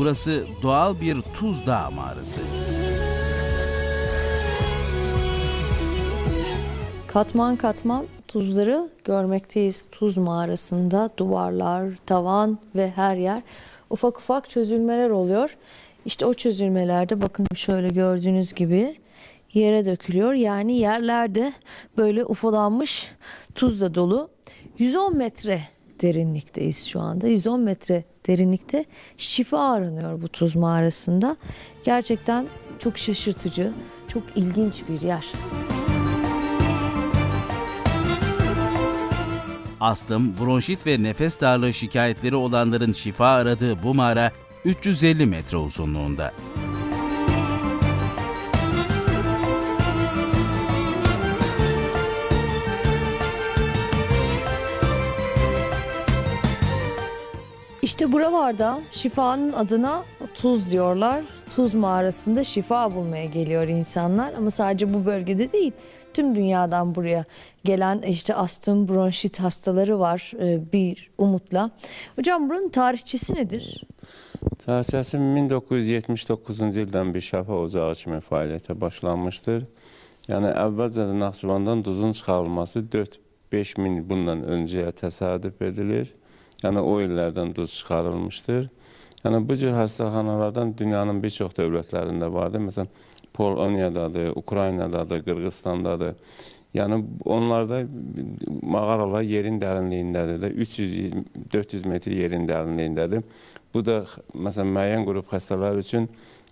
burası doğal bir tuz dağ mağarası. Katman katman tuzları görmekteyiz. Tuz mağarasında duvarlar, tavan ve her yer ufak ufak çözülmeler oluyor. İşte o çözülmelerde bakın şöyle gördüğünüz gibi yere dökülüyor. Yani yerlerde böyle ufalanmış tuzla dolu. 110 metre derinlikteyiz şu anda. 110 metre derinlikte şifa aranıyor bu tuz mağarasında. Gerçekten çok şaşırtıcı, çok ilginç bir yer. Astım, bronşit ve nefes darlığı şikayetleri olanların şifa aradığı bu mağara 350 metre uzunluğunda. İşte buralarda şifanın adına tuz diyorlar. Tuz mağarasında şifa bulmaya geliyor insanlar ama sadece bu bölgede değil. Tüm dünyadan buraya gelen işte astım, bronşit hastaları var e, bir umutla. Hocam buranın tarihçesi nedir? Tarihçəsi 1979-cu ildən bir şəfa ocağı kimi fəaliyyətə başlanmışdır. Yəni əvvəlcə də Naxçıvandan duzun çıxarılması 4-5 min bundan öncəyə təsadüf edilir. Yəni o illərdən duz çıxarılmışdır. Yəni bu cür xəstəxanalardan dünyanın bir çox dövlətlərində vardır. Məsələn, Polonyadadır, Ukraynadadır, Qırğızstandadır. Yəni onlarda mağaralar yerin dərinliyindədir də 300-400 metr yerin dərinliyindədir. Bu da məsələn müəyyən qrup xəstələr üçün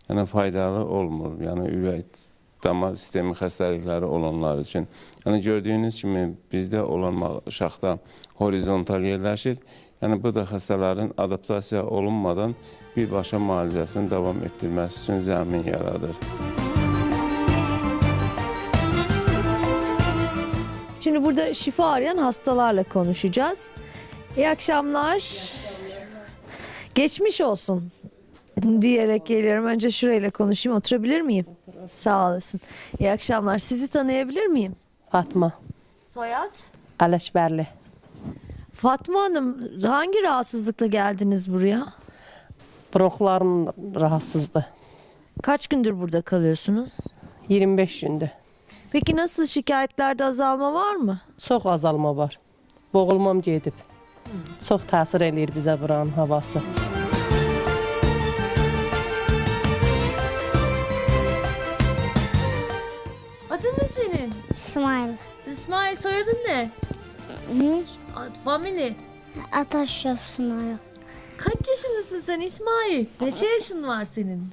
yəni faydalı olmur. Yəni ürək damar sistemi xəstəlikləri olanlar üçün. Yəni gördüyünüz kimi bizdə olan şaxta horizontal yerləşir. Yəni bu da xəstələrin adaptasiya olunmadan birbaşa müalicəsini davam etdirməsi üçün zəmin yaradır. Şimdi burada şifa arayan hastalarla konuşacağız. İyi akşamlar. Geçmiş olsun diyerek geliyorum. Önce şurayla konuşayım. Oturabilir miyim? Sağ olasın. İyi akşamlar. Sizi tanıyabilir miyim? Fatma Soyad? Ələşbərli. Fatma Hanım hangi rahatsızlıkla geldiniz buraya? Bronxlarım rahatsızdı. Kaç gündür burada kalıyorsunuz? 25 gündür. Peki nasıl şikayetlerde azalma var mı? Çox azalma var. Boğulmam gedib. Çox təsir eləyir bizə buranın havası. Adın ne senin? İsmail. İsmail soyadın ne? Hı? Family. Ataşraf İsmail. Kaç yaşındasın sen İsmail? Neçe yaşın var senin?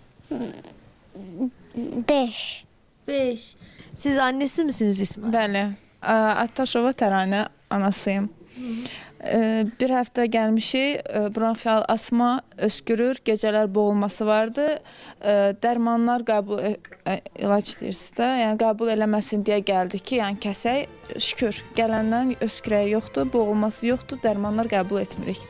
Beş. Beş. Siz annesi misiniz İsmail? Bəli. Ə, Ataşova Təranə anasıyım. Ə, Bir həftə gəlmişik. ə, Bronxial asma, öskürür, gecələr boğulması vardı. Ə, Dərmanlar qəbul e- ə, ilaç deyirsiz də, yəni qəbul eləməsin deyə gəldik ki, yəni kəsək. Şükür, gələndən öskürəyi yoxdur, boğulması yoxdur, dərmanlar qəbul etmirik.